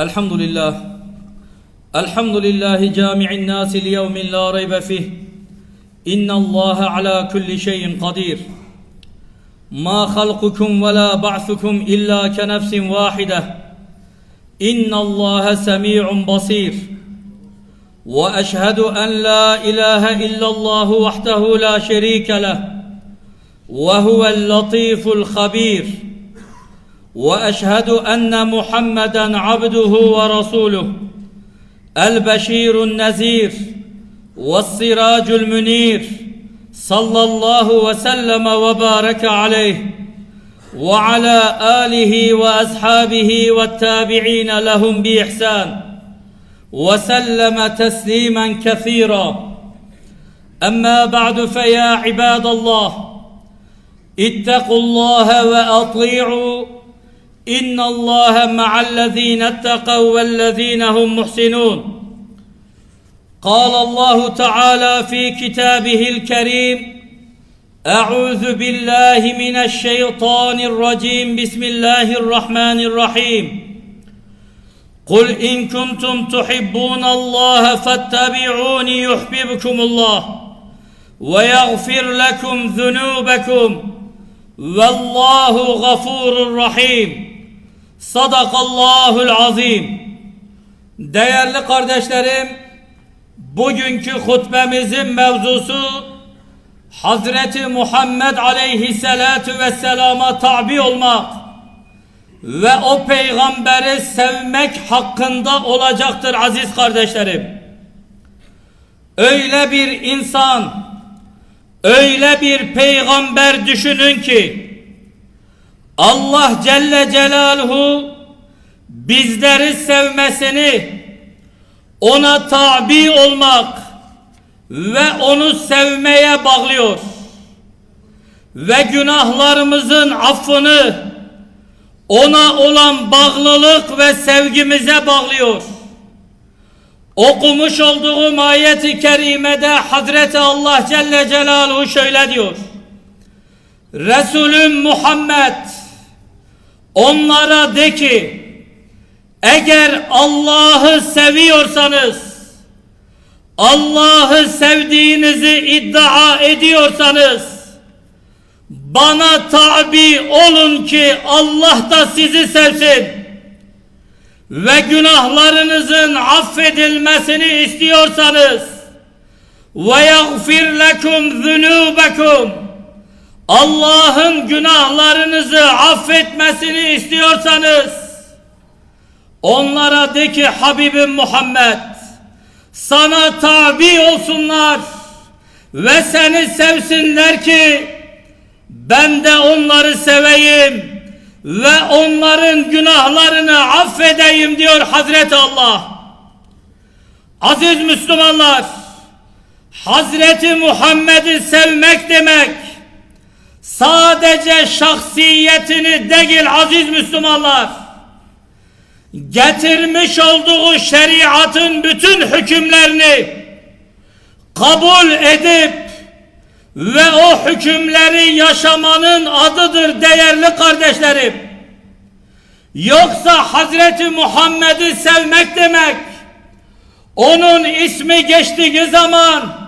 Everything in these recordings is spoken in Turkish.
الحمد لله الحمد لله جامع الناس ليوم لا ريب فيه إن الله على كل شيء قدير ما خلقكم ولا بعثكم إلا كنفس واحدة إن الله سميع بصير وأشهد أن لا إله إلا الله وحده لا شريك له وهو اللطيف الخبير وأشهد أن محمدا عبده ورسوله البشير النذير والسراج المنير صلى الله وسلم وبارك عليه وعلى آله وأصحابه والتابعين لهم بإحسان وسلم تسليما كثيرا. أما بعد فيا عباد الله اتقوا الله وأطيعوا ان الله مع الذين اتقوا والذين هم محسنون. قال الله تعالى في كتابه الكريم اعوذ بالله من الشيطان الرجيم. بسم الله الرحمن الرحيم. قل ان كنتم تحبون الله فاتبعوني يحببكم الله ويغفر لكم ذنوبكم والله غفور rahim Sadakallahul azim Değerli kardeşlerim bugünkü hutbemizin mevzusu Hazreti Muhammed aleyhisselatu vesselama tabi olmak ve o peygamberi sevmek hakkında olacaktır aziz kardeşlerim. Öyle bir insan, öyle bir peygamber düşünün ki Allah Celle Celaluhu bizleri sevmesini, ona tabi olmak ve onu sevmeye bağlıyor. Ve günahlarımızın affını ona olan bağlılık ve sevgimize bağlıyor. Okumuş olduğum ayeti kerimede Hazreti Allah Celle Celaluhu şöyle diyor. Resulüm Muhammed onlara de ki eğer Allah'ı seviyorsanız Allah'ı sevdiğinizi iddia ediyorsanız bana tabi olun ki Allah da sizi sevsin ve günahlarınızın affedilmesini istiyorsanız ve yagfir lekum zunubekum Allah'ın günahlarınızı affetmesini istiyorsanız onlara de ki Habibim Muhammed sana tabi olsunlar ve seni sevsinler ki ben de onları seveyim ve onların günahlarını affedeyim diyor Hazreti Allah. Aziz Müslümanlar, Hazreti Muhammed'i sevmek demek sadece şahsiyetini değil aziz Müslümanlar getirmiş olduğu şeriatın bütün hükümlerini kabul edip ve o hükümleri yaşamanın adıdır değerli kardeşlerim. Yoksa Hazreti Muhammed'i sevmek demek onun ismi geçtiği zaman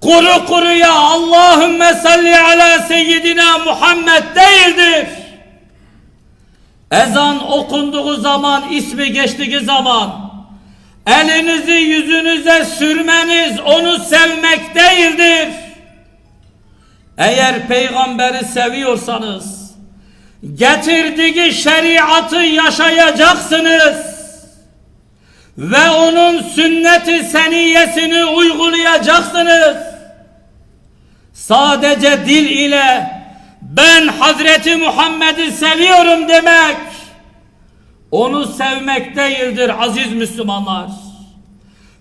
kuru kuruya Allahümme salli ala seyyidina Muhammed değildir. Ezan okunduğu zaman ismi geçtiği zaman elinizi yüzünüze sürmeniz onu sevmek değildir. Eğer peygamberi seviyorsanız getirdiği şeriatı yaşayacaksınız ve onun sünneti seniyesini uygulayacaksınız. Sadece dil ile ben Hazreti Muhammed'i seviyorum demek onu sevmek değildir aziz Müslümanlar.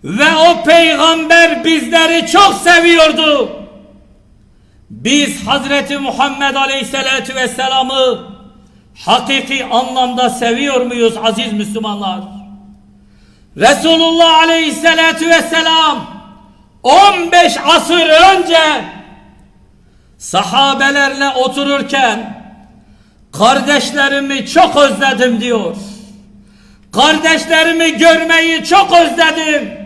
Ve o peygamber bizleri çok seviyordu. Biz Hazreti Muhammed Aleyhisselatü Vesselam'ı hakiki anlamda seviyor muyuz aziz Müslümanlar? Resulullah Aleyhisselatü Vesselam 15 asır önce sahabelerle otururken kardeşlerimi çok özledim diyor. Kardeşlerimi görmeyi çok özledim.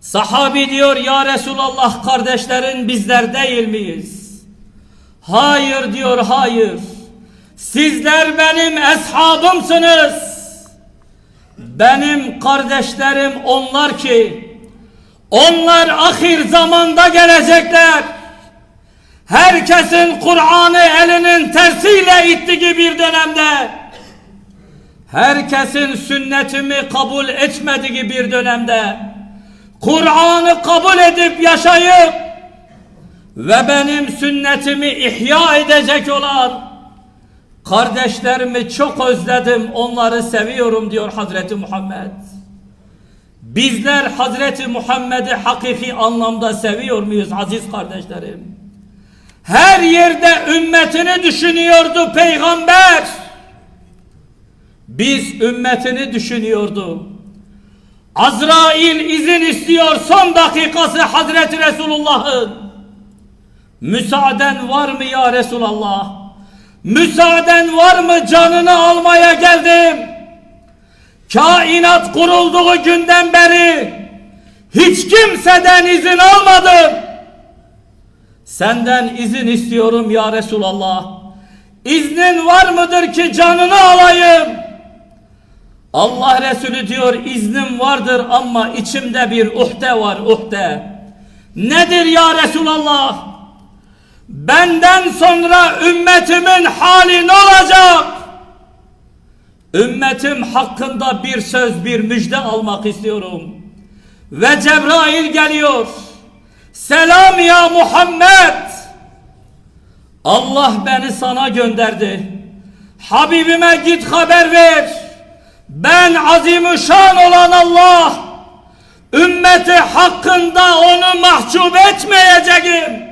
Sahabi diyor ya Resulallah kardeşlerin bizler değil miyiz? Hayır diyor hayır. Sizler benim eshabımsınız. Benim kardeşlerim onlar ki onlar ahir zamanda gelecekler. Herkesin Kur'an'ı elinin tersiyle ittiği bir dönemde herkesin sünnetimi kabul etmediği bir dönemde Kur'an'ı kabul edip yaşayıp ve benim sünnetimi ihya edecek olan kardeşlerimi çok özledim onları seviyorum diyor Hazreti Muhammed. Bizler Hazreti Muhammed'i hakiki anlamda seviyor muyuz aziz kardeşlerim? Her yerde ümmetini düşünüyordu peygamber. Biz ümmetini düşünüyordu. Azrail izin istiyor son dakikası Hazreti Resulullah'ın. Müsaaden var mı ya Resulallah? Müsaaden var mı canını almaya geldim. Kainat kurulduğu günden beri hiç kimseden izin almadım. Senden izin istiyorum ya Resulallah. İznin var mıdır ki canını alayım? Allah Resulü diyor iznim vardır ama içimde bir uhde var uhde. Nedir ya Resulallah? Benden sonra ümmetimin hali ne olacak? Ümmetim hakkında bir söz bir müjde almak istiyorum. Ve Cebrail geliyor. Selam ya Muhammed. Allah beni sana gönderdi. Habibime git haber ver. Ben azimüşşan olan Allah ümmeti hakkında onu mahcup etmeyeceğim.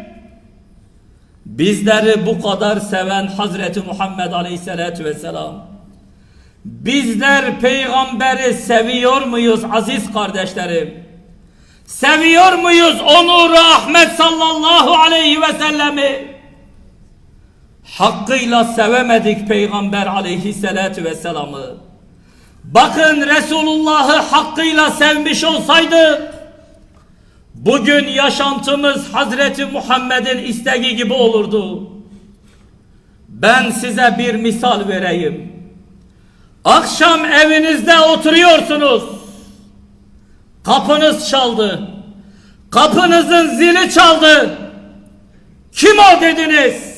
Bizleri bu kadar seven Hazreti Muhammed Aleyhisselatü Vesselam. Bizler peygamberi seviyor muyuz aziz kardeşlerim? Seviyor muyuz onu Ahmet sallallahu aleyhi ve sellemi? Hakkıyla sevemedik peygamber aleyhissalatü vesselamı. Bakın Resulullah'ı hakkıyla sevmiş olsaydık bugün yaşantımız Hazreti Muhammed'in isteği gibi olurdu. Ben size bir misal vereyim. Akşam evinizde oturuyorsunuz. Kapınız çaldı. Kapınızın zili çaldı. Kim o dediniz?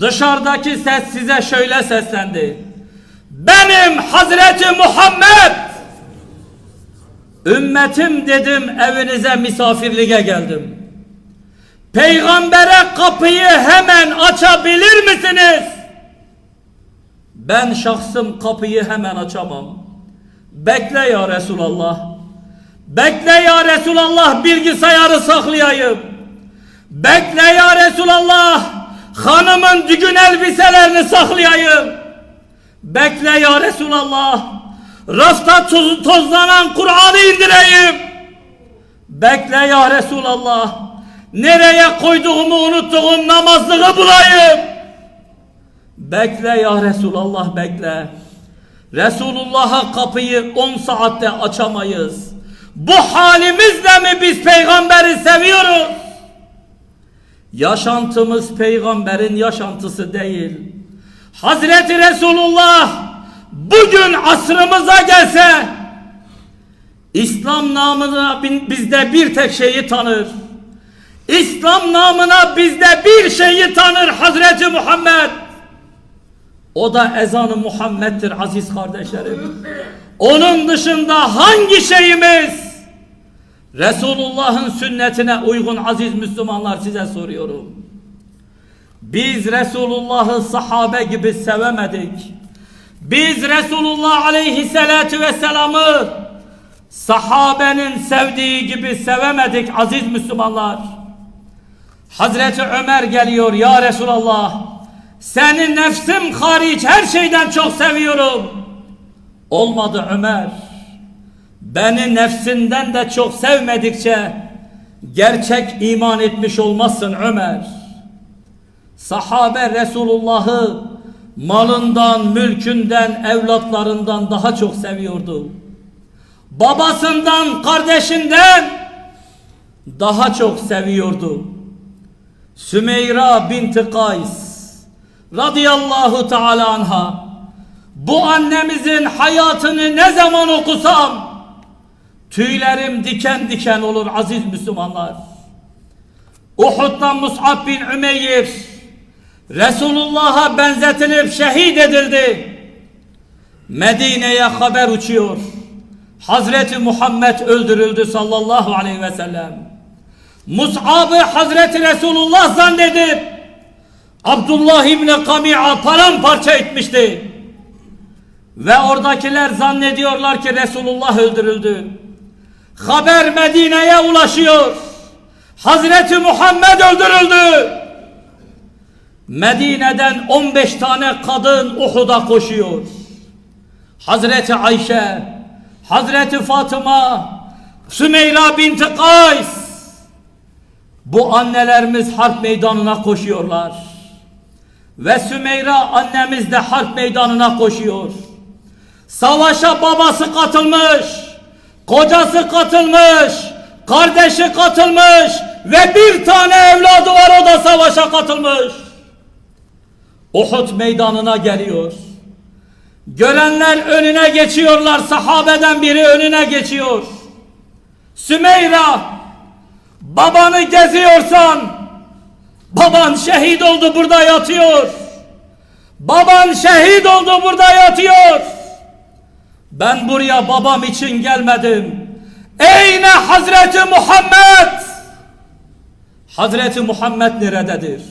Dışarıdaki ses size şöyle seslendi. Benim Hazreti Muhammed. Ümmetim dedim evinize misafirliğe geldim. Peygambere kapıyı hemen açabilir misiniz? Ben şahsım kapıyı hemen açamam. Bekle ya Resulallah. Bekle ya Resulallah bilgisayarı saklayayım. Bekle ya Resulallah hanımın düğün elbiselerini saklayayım. Bekle ya Resulallah rafta toz, tozlanan Kur'an'ı indireyim. Bekle ya Resulallah nereye koyduğumu unuttuğum namazlığı bulayım. Bekle ya Resulallah bekle. Resulullah'a kapıyı 10 saatte açamayız. Bu halimizle mi biz peygamberi seviyoruz? Yaşantımız peygamberin yaşantısı değil. Hazreti Resulullah bugün asrımıza gelse İslam namına bizde bir tek şeyi tanır. İslam namına bizde bir şeyi tanır Hazreti Muhammed. O da ezanı Muhammed'dir aziz kardeşlerim. Onun dışında hangi şeyimiz Resulullah'ın sünnetine uygun aziz Müslümanlar size soruyorum. Biz Resulullah'ı sahabe gibi sevemedik. Biz Resulullah aleyhissalatu vesselam'ı sahabenin sevdiği gibi sevemedik aziz Müslümanlar. Hazreti Ömer geliyor ya Resulallah. Seni nefsim hariç her şeyden çok seviyorum. Olmadı Ömer. Beni nefsinden de çok sevmedikçe gerçek iman etmiş olmazsın Ömer. Sahabe Resulullah'ı malından, mülkünden, evlatlarından daha çok seviyordu. Babasından, kardeşinden daha çok seviyordu. Sümeyra binti Kays radıyallahu teala anha bu annemizin hayatını ne zaman okusam tüylerim diken diken olur aziz Müslümanlar. Uhud'da Mus'ab bin Ümeyr Resulullah'a benzetilip şehit edildi. Medine'ye haber uçuyor. Hazreti Muhammed öldürüldü sallallahu aleyhi ve sellem. Mus'ab'ı Hazreti Resulullah zannedip Abdullah İbni Kami'a paramparça etmişti. Ve oradakiler zannediyorlar ki Resulullah öldürüldü. Haber Medine'ye ulaşıyor. Hazreti Muhammed öldürüldü. Medine'den 15 tane kadın Uhud'a koşuyor. Hazreti Ayşe, Hazreti Fatıma, Sümeyra binti Kays. Bu annelerimiz harp meydanına koşuyorlar. Ve Sümeyra annemiz de harp meydanına koşuyor. Savaşa babası katılmış, kocası katılmış, kardeşi katılmış ve bir tane evladı var o da savaşa katılmış. Uhud meydanına geliyor. Görenler önüne geçiyorlar. Sahabeden biri önüne geçiyor. Sümeyra babanı geziyorsan baban şehit oldu burada yatıyor. Baban şehit oldu burada yatıyor. Ben buraya babam için gelmedim. Eyne Hazreti Muhammed? Hazreti Muhammed nerededir?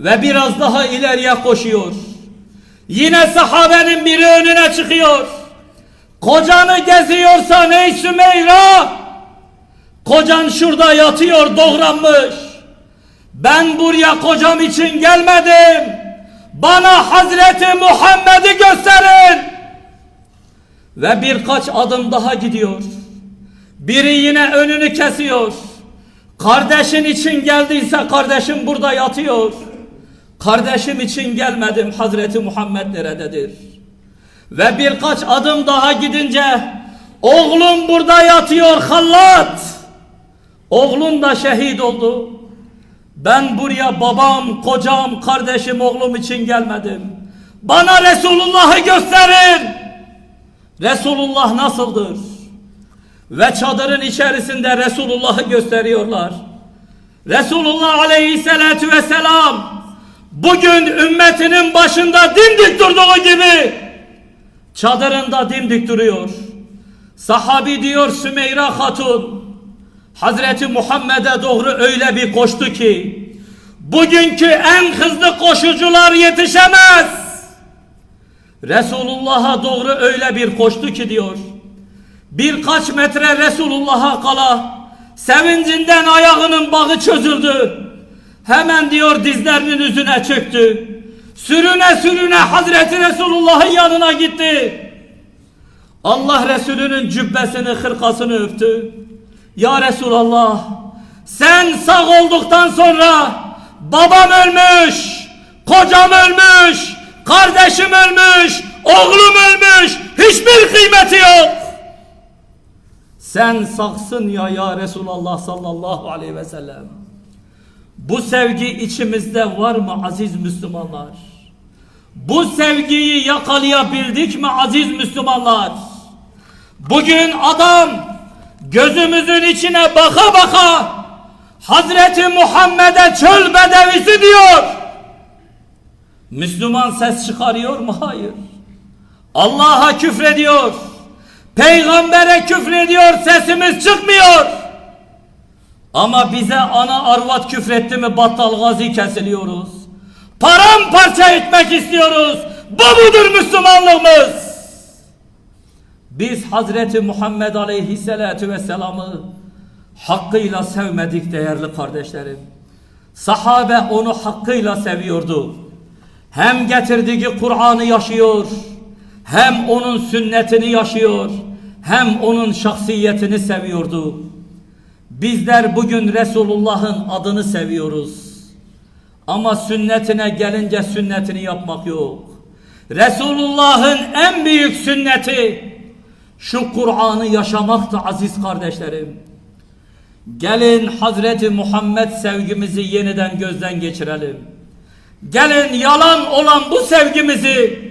Ve biraz daha ileriye koşuyor. Yine sahabenin biri önüne çıkıyor. Kocanı geziyorsan ey Sümeyra, kocan şurada yatıyor doğranmış. Ben buraya kocam için gelmedim. Bana Hazreti Muhammed'i gösterin. Ve birkaç adım daha gidiyor. Biri yine önünü kesiyor. Kardeşin için geldiyse kardeşim burada yatıyor. Kardeşim için gelmedim Hazreti Muhammed nerededir? Ve birkaç adım daha gidince oğlum burada yatıyor Hallat. Oğlum da şehit oldu. Ben buraya babam, kocam, kardeşim, oğlum için gelmedim. Bana Resulullah'ı gösterin. Resulullah nasıldır? Ve çadırın içerisinde Resulullah'ı gösteriyorlar. Resulullah aleyhissalatu vesselam bugün ümmetinin başında dimdik durduğu gibi çadırında dimdik duruyor. Sahabi diyor Sümeyra Hatun Hazreti Muhammed'e doğru öyle bir koştu ki bugünkü en hızlı koşucular yetişemez. Resulullah'a doğru öyle bir koştu ki diyor. Birkaç metre Resulullah'a kala sevincinden ayağının bağı çözüldü. Hemen diyor dizlerinin üzerine çöktü. Sürüne sürüne Hazreti Resulullah'ın yanına gitti. Allah Resulü'nün cübbesini, hırkasını öptü. Ya Resulallah sen sağ olduktan sonra babam ölmüş, kocam ölmüş, kardeşim ölmüş, oğlum ölmüş, hiçbir kıymeti yok. Sen saksın ya ya Resulallah sallallahu aleyhi ve sellem. Bu sevgi içimizde var mı aziz Müslümanlar? Bu sevgiyi yakalayabildik mi aziz Müslümanlar? Bugün adam gözümüzün içine baka baka Hazreti Muhammed'e çöl bedevisi diyor. Müslüman ses çıkarıyor mu? Hayır. Allah'a küfrediyor. Peygambere küfrediyor sesimiz çıkmıyor. Ama bize ana arvat küfretti mi battal gazi kesiliyoruz. Paramparça etmek istiyoruz. Bu mudur Müslümanlığımız? Biz Hazreti Muhammed Aleyhisselatü Vesselam'ı hakkıyla sevmedik değerli kardeşlerim. Sahabe onu hakkıyla seviyordu. Hem getirdiği Kur'an'ı yaşıyor, hem onun sünnetini yaşıyor, hem onun şahsiyetini seviyordu. Bizler bugün Resulullah'ın adını seviyoruz. Ama sünnetine gelince sünnetini yapmak yok. Resulullah'ın en büyük sünneti şu Kur'an'ı yaşamaktı aziz kardeşlerim. Gelin Hazreti Muhammed sevgimizi yeniden gözden geçirelim. Gelin yalan olan bu sevgimizi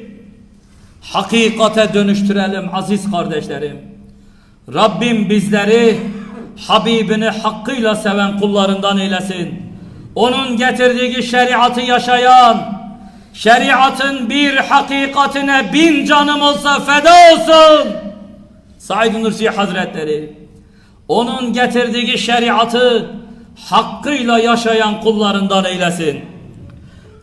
hakikate dönüştürelim aziz kardeşlerim. Rabbim bizleri Habibini hakkıyla seven kullarından eylesin. Onun getirdiği şeriatı yaşayan, şeriatın bir hakikatine bin canım olsa feda olsun. Said Nursi Hazretleri onun getirdiği şeriatı hakkıyla yaşayan kullarından eylesin.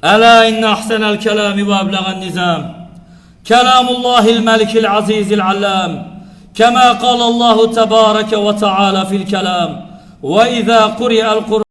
ألا إن أحسن الكلام وأبلغ النزام كلام الله الملك العزيز العلام كما قال الله تبارك وتعالى في الكلام وإذا قرئ القرآن